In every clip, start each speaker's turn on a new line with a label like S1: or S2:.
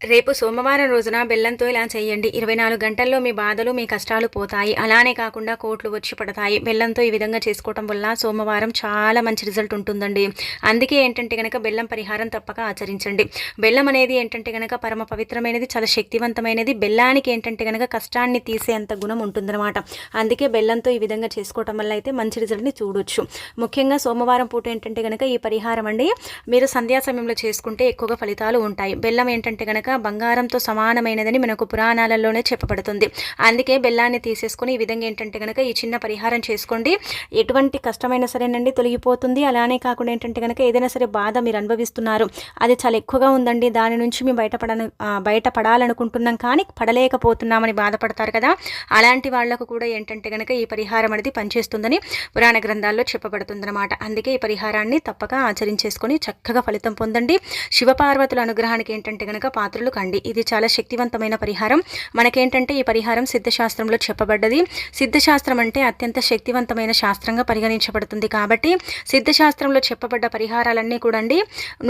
S1: రేపు సోమవారం రోజున బెల్లంతో ఇలా చేయండి. ఇరవై నాలుగు గంటల్లో మీ బాధలు మీ కష్టాలు పోతాయి. అలానే కాకుండా కోట్లు వచ్చి పడతాయి. బెల్లంతో ఈ విధంగా చేసుకోవటం వల్ల సోమవారం చాలా మంచి రిజల్ట్ ఉంటుందండి. అందుకే ఏంటంటే కనుక బెల్లం పరిహారం తప్పక ఆచరించండి. బెల్లం అనేది ఏంటంటే కనుక పరమ పవిత్రమైనది చాలా శక్తివంతమైనది. బెల్లానికి ఏంటంటే కనుక కష్టాన్ని తీసే అంత గుణం ఉంటుందన్నమాట. అందుకే బెల్లంతో ఈ విధంగా చేసుకోవటం వల్ల అయితే మంచి రిజల్ట్ని చూడొచ్చు. ముఖ్యంగా సోమవారం పూట ఏంటంటే కనుక ఈ పరిహారం అండి. మీరు సంధ్యా సమయంలో చేసుకుంటే ఎక్కువగా ఫలితాలు ఉంటాయి. బెల్లం ఏంటంటే కనుక బంగారంతో సమానమైనదని మనకు పురాణాలలోనే చెప్పబడుతుంది. అందుకే బెల్లాన్ని తీసేసుకొని ఈ విధంగా ఏంటంటే కనుక ఈ చిన్న పరిహారం చేసుకోండి. ఎటువంటి కష్టమైనా సరేనండి తొలగిపోతుంది. అలానే కాకుండా ఏంటంటే కనుక ఏదైనా సరే బాధ మీరు అనుభవిస్తున్నారు. అది చాలా ఎక్కువగా ఉందండి. దాని నుంచి మేము బయటపడ బయటపడాలనుకుంటున్నాం కానీ పడలేకపోతున్నామని బాధపడతారు కదా. అలాంటి వాళ్ళకు కూడా ఏంటంటే కనుక ఈ పరిహారం అనేది పనిచేస్తుందని పురాణ గ్రంథాల్లో చెప్పబడుతుందన్నమాట. అందుకే ఈ పరిహారాన్ని తప్పక ఆచరించేసుకొని చక్కగా ఫలితం పొందండి. శివపార్వతుల అనుగ్రహానికి ఏంటంటే కనుక పాత్ర పాత్రలు కండి. ఇది చాలా శక్తివంతమైన పరిహారం. మనకేంటంటే ఈ పరిహారం సిద్ధశాస్త్రంలో చెప్పబడ్డది. సిద్ధశాస్త్రం అంటే అత్యంత శక్తివంతమైన శాస్త్రంగా పరిగణించబడుతుంది కాబట్టి సిద్ధశాస్త్రంలో చెప్పబడ్డ పరిహారాలన్నీ కూడా అండి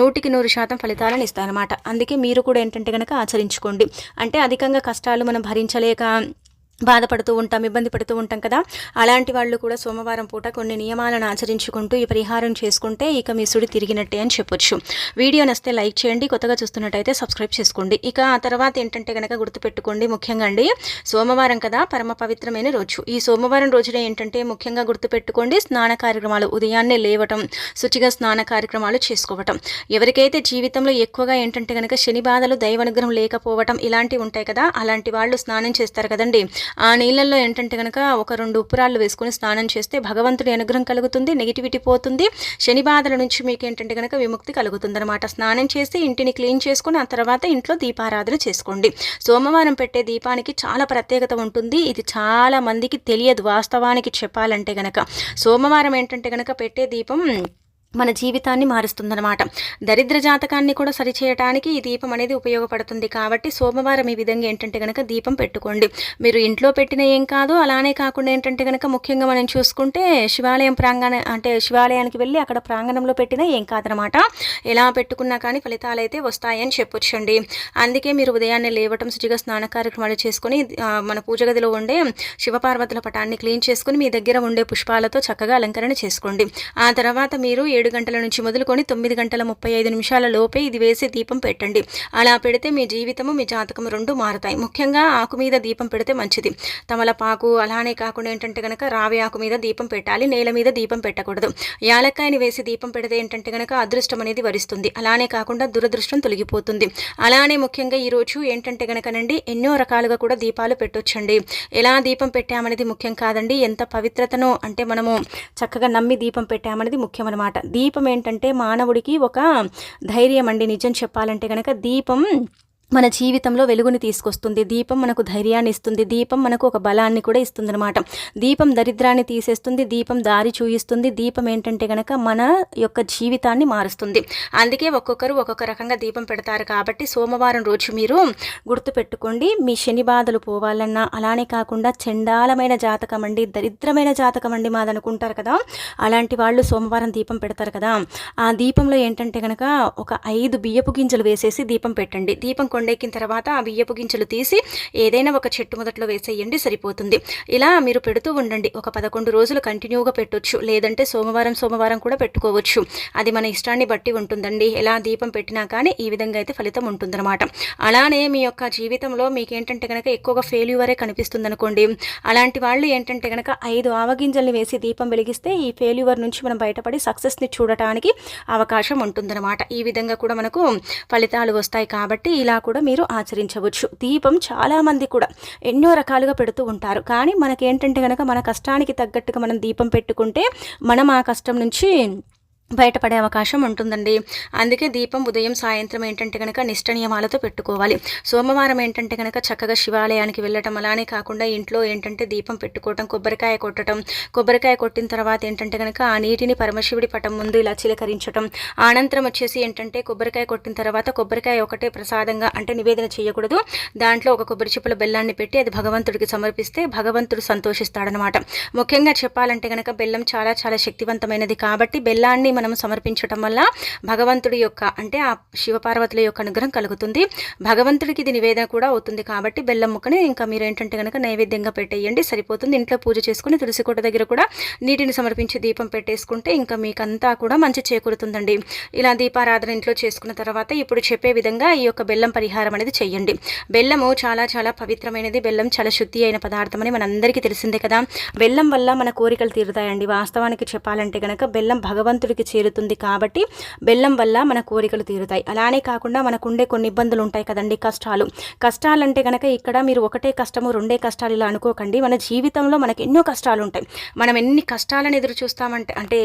S1: నూటికి నూరు శాతం ఫలితాలను ఇస్తాయన్నమాట. అందుకే మీరు కూడా ఏంటంటే కనుక ఆచరించుకోండి. అంటే అధికంగా కష్టాలు మనం భరించలేక బాధపడుతూ ఉంటాం ఇబ్బంది పడుతూ ఉంటాం కదా. అలాంటి వాళ్ళు కూడా సోమవారం పూట కొన్ని నియమాలను ఆచరించుకుంటూ ఈ పరిహారం చేసుకుంటే ఇక మీ సుడి తిరిగినట్టే అని చెప్పొచ్చు. వీడియో నస్తే లైక్ చేయండి కొత్తగా చూస్తున్నట్టయితే సబ్స్క్రైబ్ చేసుకోండి. ఇక ఆ తర్వాత ఏంటంటే కనుక గుర్తుపెట్టుకోండి ముఖ్యంగా అండి సోమవారం కదా పరమ పవిత్రమైన రోజు. ఈ సోమవారం రోజున ఏంటంటే ముఖ్యంగా గుర్తుపెట్టుకోండి స్నాన కార్యక్రమాలు ఉదయాన్నే లేవటం శుచిగా స్నాన కార్యక్రమాలు చేసుకోవటం. ఎవరికైతే జీవితంలో ఎక్కువగా ఏంటంటే కనుక శని బాధలు దైవానుగ్రహం లేకపోవటం ఇలాంటివి ఉంటాయి కదా అలాంటి వాళ్ళు స్నానం చేస్తారు కదండి. ఆ నీళ్ళల్లో ఏంటంటే కనుక ఒక రెండు ఉప్పురాళ్ళు వేసుకుని స్నానం చేస్తే భగవంతుడి అనుగ్రహం కలుగుతుంది నెగిటివిటీ పోతుంది శని బాధల నుంచి మీకు ఏంటంటే కనుక విముక్తి కలుగుతుంది అనమాట స్నానం చేసి ఇంటిని క్లీన్ చేసుకుని ఆ తర్వాత ఇంట్లో దీపారాధన చేసుకోండి. సోమవారం పెట్టే దీపానికి చాలా ప్రత్యేకత ఉంటుంది. ఇది చాలా మందికి తెలియదు వాస్తవానికి చెప్పాలంటే కనుక సోమవారం ఏంటంటే కనుక పెట్టే దీపం మన జీవితాన్ని మారుస్తుందన్నమాట. దరిద్ర జాతకాన్ని కూడా సరిచేయటానికి ఈ దీపం అనేది ఉపయోగపడుతుంది కాబట్టి సోమవారం ఈ విధంగా ఏంటంటే కనుక దీపం పెట్టుకోండి. మీరు ఇంట్లో పెట్టిన ఏం కాదు అలానే కాకుండా ఏంటంటే కనుక ముఖ్యంగా మనం చూసుకుంటే శివాలయం ప్రాంగణ అంటే శివాలయానికి వెళ్ళి అక్కడ ప్రాంగణంలో పెట్టినా ఏం కాదనమాట ఎలా పెట్టుకున్నా కానీ ఫలితాలు అయితే వస్తాయని చెప్పొచ్చండి. అందుకే మీరు ఉదయాన్నే లేవటం శుచిగా స్నాన కార్యక్రమాలు చేసుకుని మన పూజ గదిలో ఉండే శివపార్వతుల పటాన్ని క్లీన్ చేసుకుని మీ దగ్గర ఉండే పుష్పాలతో చక్కగా అలంకరణ చేసుకోండి. ఆ తర్వాత మీరు ఏడు గంటల నుంచి మొదలుకొని తొమ్మిది గంటల ముప్పై ఐదు నిమిషాల లోపే ఇది వేసి దీపం పెట్టండి. అలా పెడితే మీ జీవితము మీ జాతకము రెండు మారుతాయి. ముఖ్యంగా ఆకు మీద దీపం పెడితే మంచిది. తమలపాకు అలానే కాకుండా ఏంటంటే కనుక రావి ఆకు మీద దీపం పెట్టాలి నేల మీద దీపం పెట్టకూడదు. యాలక్కాయని వేసి దీపం పెడితే ఏంటంటే కనుక అదృష్టం అనేది వరిస్తుంది. అలానే కాకుండా దురదృష్టం తొలగిపోతుంది. అలానే ముఖ్యంగా ఈరోజు ఏంటంటే కనుకనండి ఎన్నో రకాలుగా కూడా దీపాలు పెట్టొచ్చండి. ఎలా దీపం పెట్టామనేది ముఖ్యం కాదండి. ఎంత పవిత్రతను అంటే మనము చక్కగా నమ్మి దీపం పెట్టామనేది ముఖ్యం అనమాట దీపం ఏంటంటే మానవుడికి ఒక ధైర్యం అండి. నిజం చెప్పాలంటే కనుక దీపం మన జీవితంలో వెలుగుని తీసుకొస్తుంది. దీపం మనకు ధైర్యాన్ని ఇస్తుంది. దీపం మనకు ఒక బలాన్ని కూడా ఇస్తుంది అనమాట దీపం దరిద్రాన్ని తీసేస్తుంది. దీపం దారి చూయిస్తుంది. దీపం ఏంటంటే కనుక మన యొక్క జీవితాన్ని మారుస్తుంది. అందుకే ఒక్కొక్కరు ఒక్కొక్క రకంగా దీపం పెడతారు కాబట్టి సోమవారం రోజు మీరు గుర్తుపెట్టుకోండి. మీ శని బాధలు పోవాలన్నా అలానే కాకుండా చండాలమైన జాతకం అండి దరిద్రమైన జాతకం అండి మాదనుకుంటారు కదా. అలాంటి వాళ్ళు సోమవారం దీపం పెడతారు కదా. ఆ దీపంలో ఏంటంటే కనుక ఒక ఐదు బియ్యపు గింజలు వేసేసి దీపం పెట్టండి. దీపం కొండెక్కిన తర్వాత ఆ బియ్యపు గింజలు తీసి ఏదైనా ఒక చెట్టు మొదట్లో వేసేయండి సరిపోతుంది. ఇలా మీరు పెడుతూ ఉండండి. ఒక పదకొండు రోజులు కంటిన్యూగా పెట్టొచ్చు. లేదంటే సోమవారం సోమవారం కూడా పెట్టుకోవచ్చు. అది మన ఇష్టాన్ని బట్టి ఉంటుందండి. ఎలా దీపం పెట్టినా కానీ ఈ విధంగా అయితే ఫలితం ఉంటుందన్నమాట. అలానే మీ యొక్క జీవితంలో మీకు ఏంటంటే కనుక ఎక్కువగా ఫెయిల్యూవరే కనిపిస్తుంది అనుకోండి అలాంటి వాళ్ళు ఏంటంటే కనుక ఐదు ఆవగింజల్ని వేసి దీపం వెలిగిస్తే ఈ ఫెయిల్యూవర్ నుంచి మనం బయటపడి సక్సెస్ని చూడటానికి అవకాశం ఉంటుందన్నమాట. ఈ విధంగా కూడా మనకు ఫలితాలు వస్తాయి కాబట్టి ఇలా కూడా మీరు ఆచరించవచ్చు. దీపం చాలామంది కూడా ఎన్నో రకాలుగా పెడుతూ ఉంటారు. కానీ మనకేంటంటే కనుక మన కష్టానికి తగ్గట్టుగా మనం దీపం పెట్టుకుంటే మనం ఆ కష్టం నుంచి బయటపడే అవకాశం ఉంటుందండి. అందుకే దీపం ఉదయం సాయంత్రం ఏంటంటే కనుక నిష్ట నియమాలతో పెట్టుకోవాలి. సోమవారం ఏంటంటే కనుక చక్కగా శివాలయానికి వెళ్ళటం అలానే కాకుండా ఇంట్లో ఏంటంటే దీపం పెట్టుకోవటం కొబ్బరికాయ కొట్టడం కొబ్బరికాయ కొట్టిన తర్వాత ఏంటంటే కనుక ఆ నీటిని పరమశివుడి పటం ముందు ఇలా చిలకరించటం అనంతరం వచ్చేసి ఏంటంటే కొబ్బరికాయ కొట్టిన తర్వాత కొబ్బరికాయ ఒకటే ప్రసాదంగా అంటే నివేదన చేయకూడదు. దాంట్లో ఒక కొబ్బరి చిప్పల బెల్లాన్ని పెట్టి అది భగవంతుడికి సమర్పిస్తే భగవంతుడు సంతోషిస్తాడనమాట. ముఖ్యంగా చెప్పాలంటే కనుక బెల్లం చాలా చాలా శక్తివంతమైనది కాబట్టి బెల్లాన్ని మనం సమర్పించటం వల్ల భగవంతుడి యొక్క అంటే ఆ శివపార్వతుల యొక్క అనుగ్రహం కలుగుతుంది. భగవంతుడికి ఇది నివేదన కూడా అవుతుంది కాబట్టి బెల్లం ముక్కని ఇంకా మీరు ఏంటంటే కనుక నైవేద్యంగా పెట్టేయండి సరిపోతుంది. ఇంట్లో పూజ చేసుకుని తులసికోట దగ్గర కూడా నీటిని సమర్పించి దీపం పెట్టేసుకుంటే ఇంకా మీకంతా కూడా మంచి చేకూరుతుందండి. ఇలా దీపారాధన ఇంట్లో చేసుకున్న తర్వాత ఇప్పుడు చెప్పే విధంగా ఈ యొక్క బెల్లం పరిహారం అనేది చేయండి. బెల్లము చాలా చాలా పవిత్రమైనది. బెల్లం చాలా శుద్ధి అయిన పదార్థం అని మనందరికీ తెలిసిందే కదా. బెల్లం వల్ల మన కోరికలు తీరుతాయండి. వాస్తవానికి చెప్పాలంటే కనుక బెల్లం భగవంతుడికి చేరుతుంది కాబట్టి బెల్లం వల్ల మన కోరికలు తీరుతాయి. అలానే కాకుండా మనకుండే కొన్ని ఇబ్బందులు ఉంటాయి కదండి కష్టాలు. కష్టాలంటే కనుక ఇక్కడ మీరు ఒకటే కష్టము రెండే కష్టాలు ఇలా అనుకోకండి. మన జీవితంలో మనకి ఎన్నో కష్టాలు ఉంటాయి. మనం ఎన్ని కష్టాలను ఎదురు చూస్తామంటే అంటే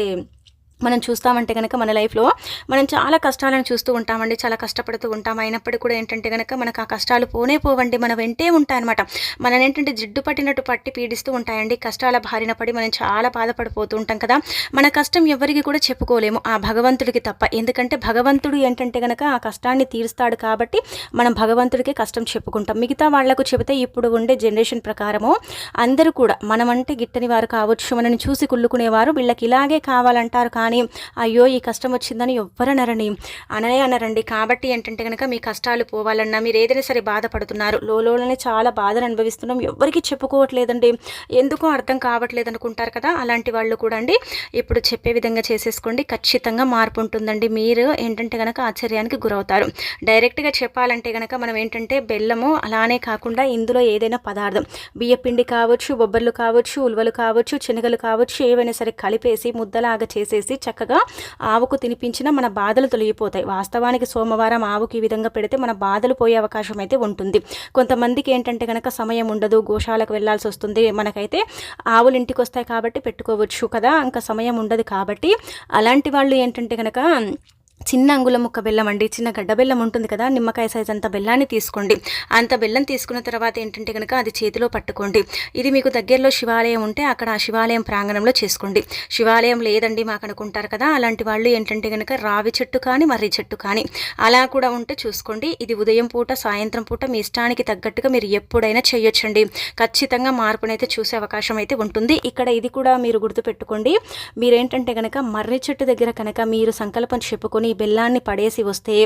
S1: మనం చూస్తామంటే కనుక మన లైఫ్లో మనం చాలా కష్టాలను చూస్తూ ఉంటామండి చాలా కష్టపడుతూ ఉంటాం. అయినప్పటికీ కూడా ఏంటంటే కనుక మనకు ఆ కష్టాలు పోనే పోవండి మన వెంటే ఉంటాయన్నమాట. మనం ఏంటంటే జిడ్డు పట్టినట్టు పట్టి పీడిస్తూ ఉంటాయండి. కష్టాల బారిన పడి మనం చాలా బాధపడిపోతూ ఉంటాం కదా. మన కష్టం ఎవరికి కూడా చెప్పుకోలేము ఆ భగవంతుడికి తప్ప. ఎందుకంటే భగవంతుడు ఏంటంటే కనుక ఆ కష్టాన్ని తీరుస్తాడు కాబట్టి మనం భగవంతుడికి కష్టం చెప్పుకుంటాం. మిగతా వాళ్ళకు చెబితే ఇప్పుడు ఉండే జనరేషన్ ప్రకారము అందరూ కూడా మనమంటే గిట్టని వారు కావచ్చు మనని చూసి కుళ్ళుకునేవారు వీళ్ళకి ఇలాగే కావాలంటారు అని అయ్యో ఈ కష్టం వచ్చిందని ఎవ్వరనరని అననే. అనరండి. కాబట్టి ఏంటంటే కనుక మీ కష్టాలు పోవాలన్నా మీరు ఏదైనా సరే బాధపడుతున్నారు. లోలోనే చాలా బాధను అనుభవిస్తున్నాం. ఎవ్వరికి చెప్పుకోవట్లేదండి. ఎందుకో అర్థం కావట్లేదు అనుకుంటారు కదా అలాంటి వాళ్ళు కూడా అండి. ఇప్పుడు చెప్పే విధంగా చేసేసుకోండి. ఖచ్చితంగా మార్పు ఉంటుందండి. మీరు ఏంటంటే కనుక ఆశ్చర్యానికి గురవుతారు. డైరెక్ట్గా చెప్పాలంటే కనుక మనం ఏంటంటే బెల్లము అలానే కాకుండా ఇందులో ఏదైనా పదార్థం బియ్యపిండి కావచ్చు బొబ్బర్లు కావచ్చు ఉల్వలు కావచ్చు శనగలు కావచ్చు ఏవైనా సరే కలిపేసి ముద్దలాగా చేసేసి చేసి చక్కగా ఆవుకు తినిపించిన మన బాధలు తొలగిపోతాయి. వాస్తవానికి సోమవారం ఆవుకి ఈ విధంగా పెడితే మన బాధలు పోయే అవకాశం అయితే ఉంటుంది. కొంతమందికి ఏంటంటే కనుక సమయం ఉండదు గోశాలకు వెళ్ళాల్సి వస్తుంది. మనకైతే ఆవులు ఇంటికి వస్తాయి కాబట్టి పెట్టుకోవచ్చు కదా. ఇంకా సమయం ఉండదు కాబట్టి అలాంటి వాళ్ళు ఏంటంటే కనుక చిన్న అంగుళం ముక్క బెల్లం అండి చిన్న గడ్డ బెల్లం ఉంటుంది కదా నిమ్మకాయ సైజ్ అంత బెల్లాన్ని తీసుకోండి. అంత బెల్లం తీసుకున్న తర్వాత ఏంటంటే కనుక అది చేతిలో పట్టుకోండి. ఇది మీకు దగ్గరలో శివాలయం ఉంటే అక్కడ ఆ శివాలయం ప్రాంగణంలో చేసుకోండి. శివాలయం లేదండి మాకు అనుకుంటారు కదా అలాంటి వాళ్ళు ఏంటంటే కనుక రావి చెట్టు కానీ మర్రి చెట్టు కానీ అలా కూడా ఉంటే చూసుకోండి. ఇది ఉదయం పూట సాయంత్రం పూట మీ ఇష్టానికి తగ్గట్టుగా మీరు ఎప్పుడైనా చేయొచ్చండి. ఖచ్చితంగా మార్పునైతే చూసే అవకాశం అయితే ఉంటుంది. ఇక్కడ ఇది కూడా మీరు గుర్తుపెట్టుకోండి. మీరేంటంటే కనుక మర్రి చెట్టు దగ్గర కనుక మీరు సంకల్పం చెప్పుకొని బెల్లాన్ని పడేసి వస్తే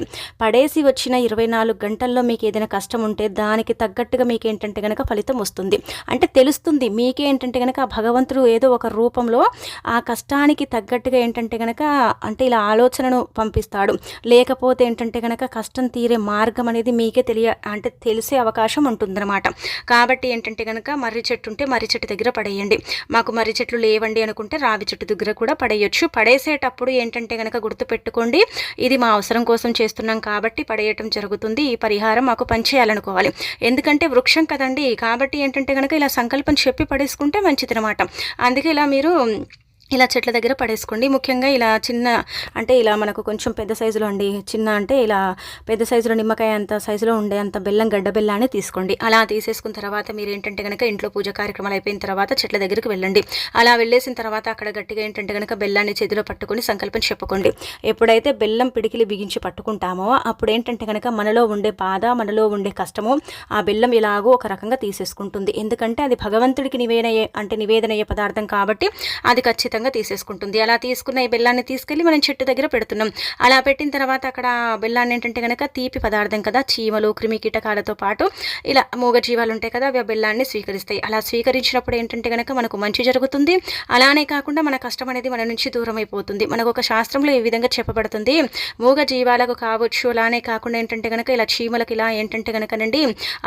S1: పడేసి వచ్చిన ఇరవై నాలుగు గంటల్లో మీకు ఏదైనా కష్టం ఉంటే దానికి తగ్గట్టుగా మీకు ఏంటంటే కనుక ఫలితం వస్తుంది. అంటే తెలుస్తుంది మీకే ఏంటంటే కనుక భగవంతుడు ఏదో ఒక రూపంలో ఆ కష్టానికి తగ్గట్టుగా ఏంటంటే కనుక అంటే ఇలా ఆలోచనను పంపిస్తాడు. లేకపోతే ఏంటంటే కనుక కష్టం తీరే మార్గం అనేది మీకే తెలియ అంటే తెలిసే అవకాశం ఉంటుందన్నమాట. కాబట్టి ఏంటంటే కనుక మర్రి చెట్టు ఉంటే మర్రి చెట్టు దగ్గర పడేయండి. మాకు మర్రి చెట్లు లేవండి అనుకుంటే రావి చెట్టు దగ్గర కూడా పడేయచ్చు. పడేసేటప్పుడు ఏంటంటే కనుక గుర్తుపెట్టుకోండి ఇది మా అవసరం కోసం చేస్తున్నాం కాబట్టి పడేయటం జరుగుతుంది. ఈ పరిహారం మాకు పనిచేయాలనుకోవాలి. ఎందుకంటే వృక్షం కదండి. కాబట్టి ఏంటంటే కనుక ఇలా సంకల్పం చెప్పి పడేసుకుంటే మంచిది అనమాట అందుకే ఇలా మీరు ఇలా చెట్ల దగ్గర పడేసుకోండి. ముఖ్యంగా ఇలా చిన్న అంటే ఇలా మనకు కొంచెం పెద్ద సైజులో అండి చిన్న అంటే ఇలా పెద్ద సైజులో నిమ్మకాయ అంత సైజులో ఉండే అంత బెల్లం గడ్డ బెల్లాన్ని తీసుకోండి. అలా తీసేసుకున్న తర్వాత మీరు ఏంటంటే కనుక ఇంట్లో పూజ కార్యక్రమాలు అయిపోయిన తర్వాత చెట్ల దగ్గరికి వెళ్ళండి. అలా వెళ్ళేసిన తర్వాత అక్కడ గట్టిగా ఏంటంటే కనుక బెల్లాన్ని చేతిలో పట్టుకొని సంకల్పం చెప్పుకోండి. ఎప్పుడైతే బెల్లం పిడికిలి బిగించి పట్టుకుంటామో అప్పుడు ఏంటంటే కనుక మనలో ఉండే బాధ మనలో ఉండే కష్టము ఆ బెల్లం ఇలాగో ఒక రకంగా తీసేసుకుంటుంది. ఎందుకంటే అది భగవంతుడికి నివేదన అంటే నివేదనయ్యే పదార్థం కాబట్టి అది ఖచ్చితంగా మొత్తంగా తీసేసుకుంటుంది. అలా తీసుకున్న ఈ బెల్లాన్ని తీసుకెళ్ళి మనం చెట్టు దగ్గర పెడుతున్నాం. అలా పెట్టిన తర్వాత అక్కడ బెల్లాన్ని ఏంటంటే కనుక తీపి పదార్థం కదా చీమలు క్రిమి కీటకాలతో పాటు ఇలా మూగ జీవాలు ఉంటాయి కదా అవి ఆ బెల్లాన్ని స్వీకరిస్తాయి. అలా స్వీకరించినప్పుడు ఏంటంటే కనుక మనకు మంచి జరుగుతుంది. అలానే కాకుండా మన కష్టం అనేది మన నుంచి దూరం అయిపోతుంది. మనకు ఒక శాస్త్రంలో ఈ విధంగా చెప్పబడుతుంది. మూగ జీవాలకు కావచ్చు అలానే కాకుండా ఏంటంటే కనుక ఇలా చీమలకు ఇలా ఏంటంటే కనుకనండి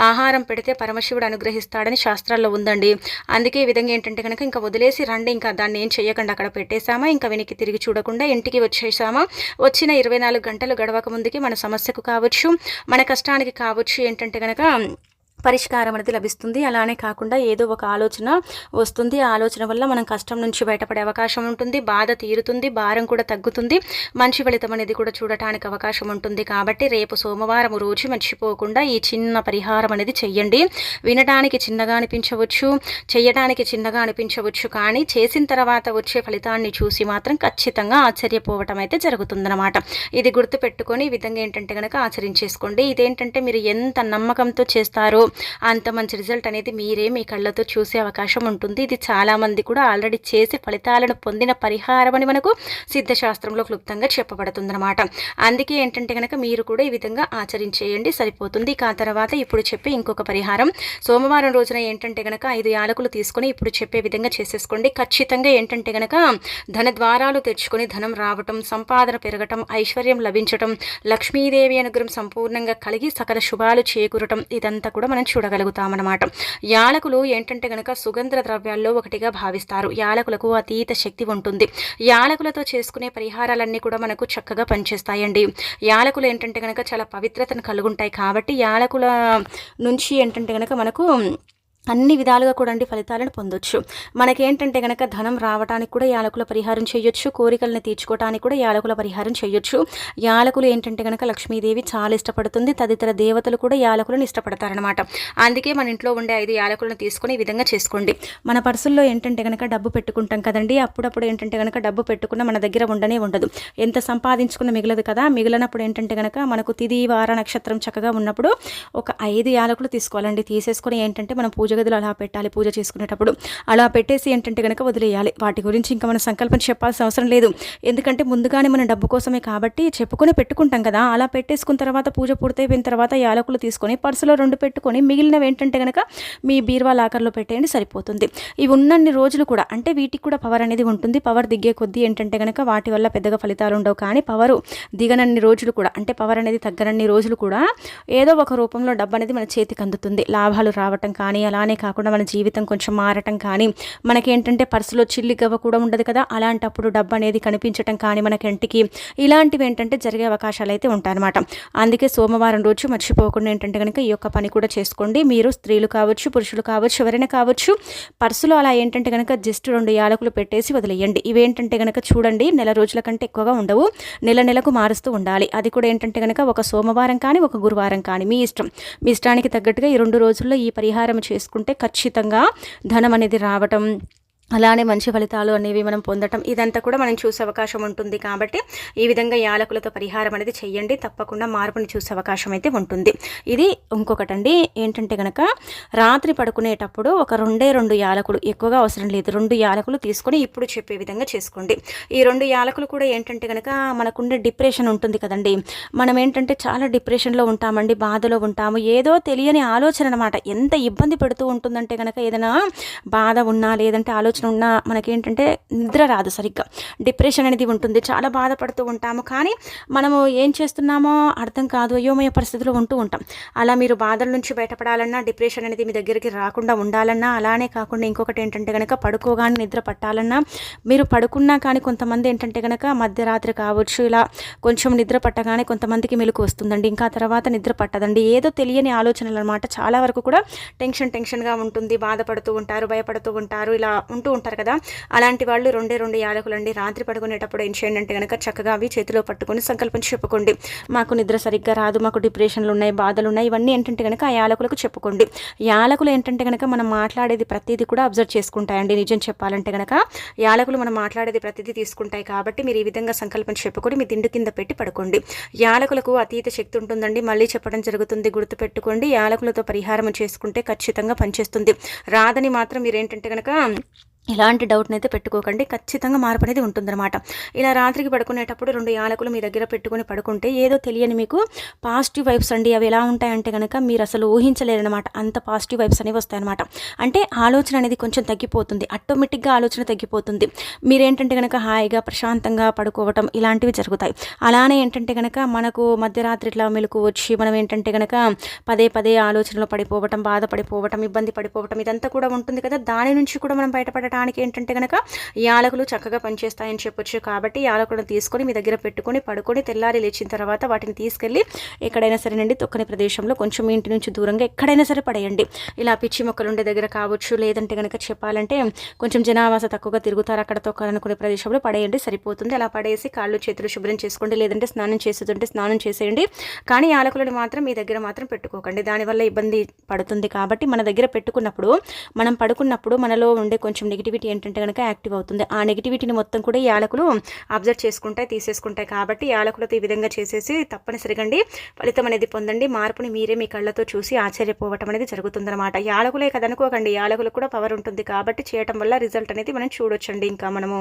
S1: ఆహారం పెడితే పరమశివుడు అనుగ్రహిస్తాడని శాస్త్రాల్లో ఉందండి. అందుకే ఈ విధంగా ఏంటంటే కనుక ఇంకా వదిలేసి రండి ఇంకా దాన్ని ఏం చేయకండి చేయకుండా అక్కడ పెట్టేశామా? ఇంకా వెనక్కి తిరిగి చూడకుండా ఇంటికి వచ్చేసామా వచ్చిన ఇరవై నాలుగు గంటలు గడవక ముందుకి మన సమస్యకు కావచ్చు మన కష్టానికి కావచ్చు ఏంటంటే కనుక పరిష్కారం అనేది లభిస్తుంది. అలానే కాకుండా ఏదో ఒక ఆలోచన వస్తుంది. ఆ ఆలోచన వల్ల మనం కష్టం నుంచి బయటపడే అవకాశం ఉంటుంది. బాధ తీరుతుంది. భారం కూడా తగ్గుతుంది. మంచి ఫలితం అనేది కూడా చూడటానికి అవకాశం ఉంటుంది. కాబట్టి రేపు సోమవారం రోజు మర్చిపోకుండా ఈ చిన్న పరిహారం అనేది చెయ్యండి. వినడానికి చిన్నగా అనిపించవచ్చు చేయడానికి చిన్నగా అనిపించవచ్చు. కానీ చేసిన తర్వాత వచ్చే ఫలితాన్ని చూసి మాత్రం ఖచ్చితంగా ఆశ్చర్యపోవటం అయితే జరుగుతుందన్నమాట. ఇది గుర్తుపెట్టుకొని ఈ విధంగా ఏంటంటే కనుక ఆచరించేసుకోండి. ఇదేంటంటే మీరు ఎంత నమ్మకంతో చేస్తారో అంత మంచి రిజల్ట్ అనేది మీరే మీ కళ్ళతో చూసే అవకాశం ఉంటుంది. ఇది చాలామంది కూడా ఆల్రెడీ చేసి ఫలితాలను పొందిన పరిహారం అని మనకు సిద్ధశాస్త్రంలో క్లుప్తంగా చెప్పబడుతుందన్నమాట. అందుకే ఏంటంటే కనుక మీరు కూడా ఈ విధంగా ఆచరించేయండి సరిపోతుంది. ఆ తర్వాత ఇప్పుడు చెప్పే ఇంకొక పరిహారం. సోమవారం రోజున ఏంటంటే కనుక ఐదు యాలకులు తీసుకొని ఇప్పుడు చెప్పే విధంగా చేసేసుకోండి. ఖచ్చితంగా ఏంటంటే కనుక ధన ద్వారాలు తెచ్చుకొని ధనం రావటం సంపాదన పెరగటం ఐశ్వర్యం లభించటం లక్ష్మీదేవి అనుగ్రహం సంపూర్ణంగా కలిగి సకల శుభాలు చేకూరటం ఇదంతా కూడా మనం చూడగలుగుతామన్నమాట. యాలకులు ఏంటంటే కనుక సుగంధ ద్రవ్యాల్లో ఒకటిగా భావిస్తారు. యాలకులకు అతీత శక్తి ఉంటుంది. యాలకులతో చేసుకునే పరిహారాలన్నీ కూడా మనకు చక్కగా పనిచేస్తాయండి. యాలకులు ఏంటంటే గనక చాలా పవిత్రతను కలుగుంటాయి కాబట్టి యాలకుల నుంచి ఏంటంటే కనుక మనకు అన్ని విధాలుగా కూడా అండి ఫలితాలను పొందొచ్చు. మనకేంటంటే కనుక ధనం రావడానికి కూడా యాలకుల పరిహారం చేయొచ్చు కోరికలను తీర్చుకోవడానికి కూడా యాలకుల పరిహారం చేయొచ్చు. యాలకులు ఏంటంటే కనుక లక్ష్మీదేవి చాలా ఇష్టపడుతుంది తదితర దేవతలు కూడా యాలకులను ఇష్టపడతారనమాట అందుకే మన ఇంట్లో ఉండే ఐదు యాలకులను తీసుకుని ఈ విధంగా చేసుకోండి. మన పర్సుల్లో ఏంటంటే కనుక డబ్బు పెట్టుకుంటాం కదండి అప్పుడప్పుడు ఏంటంటే కనుక డబ్బు పెట్టుకున్న మన దగ్గర ఉండనే ఉండదు. ఎంత సంపాదించుకున్న మిగలదు కదా మిగిలినప్పుడు ఏంటంటే కనుక మనకు తిది వార నక్షత్రం చక్కగా ఉన్నప్పుడు ఒక ఐదు యాలకులు తీసుకోవాలండి. తీసేసుకొని ఏంటంటే మనం పూజ పూజ గదిలో అలా పెట్టాలి పూజ చేసుకునేటప్పుడు. అలా పెట్టేసి ఏంటంటే కనుక వదిలేయాలి. వాటి గురించి ఇంకా మనం సంకల్పం చెప్పాల్సిన అవసరం లేదు. ఎందుకంటే ముందుగానే మనం డబ్బు కోసమే కాబట్టి చెప్పుకొని పెట్టుకుంటాం కదా. అలా పెట్టేసుకున్న తర్వాత పూజ పూర్తయిపోయిన తర్వాత యాలకులు తీసుకొని పర్సులో రెండు పెట్టుకొని మిగిలినవి ఏంటంటే కనుక మీ బీరువా లాకర్లో పెట్టేయండి సరిపోతుంది. ఇవి ఉన్నన్ని రోజులు కూడా అంటే వీటికి కూడా పవర్ అనేది ఉంటుంది. పవర్ దిగే కొద్దీ ఏంటంటే కనుక వాటి వల్ల పెద్దగా ఫలితాలు ఉండవు. కానీ పవర్ దిగనన్ని రోజులు కూడా అంటే పవర్ అనేది తగ్గనన్ని రోజులు కూడా ఏదో ఒక రూపంలో డబ్బు అనేది మన చేతికి అందుతుంది. లాభాలు రావటం కానీ అలా అలానే కాకుండా మన జీవితం కొంచెం మారటం కానీ మనకేంటంటే పర్సులో చిల్లి గవ్వ కూడా ఉండదు కదా. అలాంటప్పుడు డబ్బు అనేది కనిపించటం కానీ మన కంటికి ఇలాంటివి ఏంటంటే జరిగే అవకాశాలు అయితే ఉంటాయన్నమాట. అందుకే సోమవారం రోజు మర్చిపోకుండా ఏంటంటే కనుక ఈ యొక్క పని కూడా చేసుకోండి. మీరు స్త్రీలు కావచ్చు పురుషులు కావచ్చు ఎవరైనా కావచ్చు పర్సులో అలా ఏంటంటే కనుక జస్ట్ రెండు యాలకులు పెట్టేసి వదిలేయండి. ఇవేంటంటే కనుక చూడండి నెల రోజుల కంటే ఎక్కువగా ఉండవు. నెల నెలకు మారుస్తూ ఉండాలి. అది కూడా ఏంటంటే కనుక ఒక సోమవారం కానీ ఒక గురువారం కానీ మీ ఇష్టం. మీ ఇష్టానికి తగ్గట్టుగా ఈ రెండు రోజుల్లో ఈ పరిహారం చేసుకుంటే చేసుకుంటే ఖచ్చితంగా ధనం అనేది రావటం అలానే మంచి ఫలితాలు అనేవి మనం పొందటం ఇదంతా కూడా మనం చూసే అవకాశం ఉంటుంది. కాబట్టి ఈ విధంగా యాలకులతో పరిహారం అనేది చేయండి తప్పకుండా మార్పుని చూసే అవకాశం అయితే ఉంటుంది. ఇది ఇంకొకటండి. ఏంటంటే కనుక రాత్రి పడుకునేటప్పుడు ఒక రెండే రెండు యాలకులు ఎక్కువగా అవసరం లేదు. రెండు యాలకులు తీసుకొని ఇప్పుడు చెప్పే విధంగా చేసుకోండి. ఈ రెండు యాలకులు కూడా ఏంటంటే కనుక మనకుండే డిప్రెషన్ ఉంటుంది కదండి. మనం ఏంటంటే చాలా డిప్రెషన్లో ఉంటామండి బాధలో ఉంటాము. ఏదో తెలియని ఆలోచన అనమాట ఎంత ఇబ్బంది పెడుతూ ఉంటుందంటే కనుక ఏదైనా బాధ ఉన్నా లేదంటే ఆలోచన సంబంధించిన ఉన్న మనకేంటంటే నిద్ర రాదు సరిగ్గా. డిప్రెషన్ అనేది ఉంటుంది. చాలా బాధపడుతూ ఉంటాము. కానీ మనము ఏం చేస్తున్నామో అర్థం కాదు. అయోమయ పరిస్థితిలో ఉంటూ ఉంటాం. అలా మీరు బాధల నుంచి బయటపడాలన్నా డిప్రెషన్ అనేది మీ దగ్గరికి రాకుండా ఉండాలన్నా అలానే కాకుండా ఇంకొకటి ఏంటంటే కనుక పడుకోగానే నిద్ర పట్టాలన్నా మీరు పడుకున్నా కానీ కొంతమంది ఏంటంటే కనుక మధ్యరాత్రి కావచ్చు ఇలా కొంచెం నిద్ర పట్టగానే కొంతమందికి మెలకు వస్తుందండి. ఇంకా తర్వాత నిద్ర పట్టదండి. ఏదో తెలియని ఆలోచనలు అనమాట చాలా వరకు కూడా టెన్షన్ టెన్షన్గా ఉంటుంది. బాధపడుతూ ఉంటారు భయపడుతూ ఉంటారు. ఇలా ఉంటూ ఉంటారు కదా. అలాంటి వాళ్ళు రెండే రెండు యాలకులు అండి రాత్రి పడుకునేటప్పుడు ఏం చేయండి అంటే కనుక చక్కగా అవి చేతిలో పట్టుకొని సంకల్పం చెప్పుకోండి. మాకు నిద్ర సరిగ్గా రాదు మాకు డిప్రెషన్లు ఉన్నాయి బాధలు ఉన్నాయి ఇవన్నీ ఏంటంటే కనుక ఆ యాలకులకు చెప్పుకోండి. యాలకులు ఏంటంటే కనుక మనం మాట్లాడేది ప్రతిదీ కూడా అబ్జర్వ్ చేసుకుంటాయండి. నిజం చెప్పాలంటే కనుక యాలకులు మనం మాట్లాడేది ప్రతిదీ తీసుకుంటాయి కాబట్టి మీరు ఈ విధంగా సంకల్పం చెప్పుకొని మీ దిండు కింద పెట్టి పడుకోండి. యాలకులకు అతీత శక్తి ఉంటుందండి. మళ్ళీ చెప్పడం జరుగుతుంది గుర్తుపెట్టుకోండి. యాలకులతో పరిహారం చేసుకుంటే ఖచ్చితంగా పనిచేస్తుంది. రాదని మాత్రం మీరు ఏంటంటే కనుక ఎలాంటి డౌట్ని అయితే పెట్టుకోకండి. ఖచ్చితంగా మార్పు అనేది ఉంటుందన్నమాట. ఇలా రాత్రికి పడుకునేటప్పుడు రెండు యాలకులు మీ దగ్గర పెట్టుకుని పడుకుంటే ఏదో తెలియని మీకు పాజిటివ్ వైబ్స్ అండి. అవి ఎలా ఉంటాయంటే కనుక మీరు అసలు ఊహించలేరనమాట అంత పాజిటివ్ వైబ్స్ అనేవి వస్తాయన్నమాట. అంటే ఆలోచన అనేది కొంచెం తగ్గిపోతుంది. ఆటోమేటిక్గా ఆలోచన తగ్గిపోతుంది. మీరేంటంటే కనుక హాయిగా ప్రశాంతంగా పడుకోవటం ఇలాంటివి జరుగుతాయి. అలానే ఏంటంటే కనుక మనకు మధ్యరాత్రి ఇట్లా మెలకు వచ్చి మనం ఏంటంటే కనుక పదే పదే ఆలోచనలో పడిపోవటం బాధపడిపోవటం ఇబ్బంది పడిపోవటం ఇదంతా కూడా ఉంటుంది కదా. దాని నుంచి కూడా మనం బయటపడ పెట్టడానికి ఏంటంటే కనుక యాలకులు చక్కగా పనిచేస్తాయని చెప్పొచ్చు. కాబట్టి యాలకులను తీసుకొని మీ దగ్గర పెట్టుకొని పడుకొని తెల్లారి లేచిన తర్వాత వాటిని తీసుకెళ్ళి ఎక్కడైనా సరేనండి తొక్కని ప్రదేశంలో కొంచెం ఇంటి నుంచి దూరంగా ఎక్కడైనా సరే పడేయండి. ఇలా పిచ్చి మొక్కలు ఉండే దగ్గర కావచ్చు లేదంటే కనుక చెప్పాలంటే కొంచెం జనావాస తక్కువగా తిరుగుతారు అక్కడ తొక్కాలనుకునే ప్రదేశంలో పడేయండి సరిపోతుంది. అలా పడేసి కాళ్ళు చేతులు శుభ్రం చేసుకోండి లేదంటే స్నానం చేస్తుంటే స్నానం చేసేయండి. కానీ యాలకులను మాత్రం మీ దగ్గర మాత్రం పెట్టుకోకండి. దానివల్ల ఇబ్బంది పడుతుంది. కాబట్టి మన దగ్గర పెట్టుకున్నప్పుడు మనం పడుకున్నప్పుడు మనలో ఉండే కొంచెం నెగిటివిటీ ఏంటంటే కనుక యాక్టివ్ అవుతుంది. ఆ నెగిటివిటీని మొత్తం కూడా ఈ యాలకులు అబ్జర్వ్ చేసుకుంటాయి తీసేసుకుంటాయి. కాబట్టి యాలకులతో ఈ విధంగా చేసేసి తప్పనిసరిగండి ఫలితం అనేది పొందండి. మార్పుని మీరే మీ కళ్ళతో చూసి ఆశ్చర్యపోవటం అనేది జరుగుతుందన్నమాట. యాలకులే కదనుకోకండి. యాలకులకు కూడా పవర్ ఉంటుంది కాబట్టి చేయటం వల్ల రిజల్ట్ అనేది మనం చూడొచ్చండి. ఇంకా మనము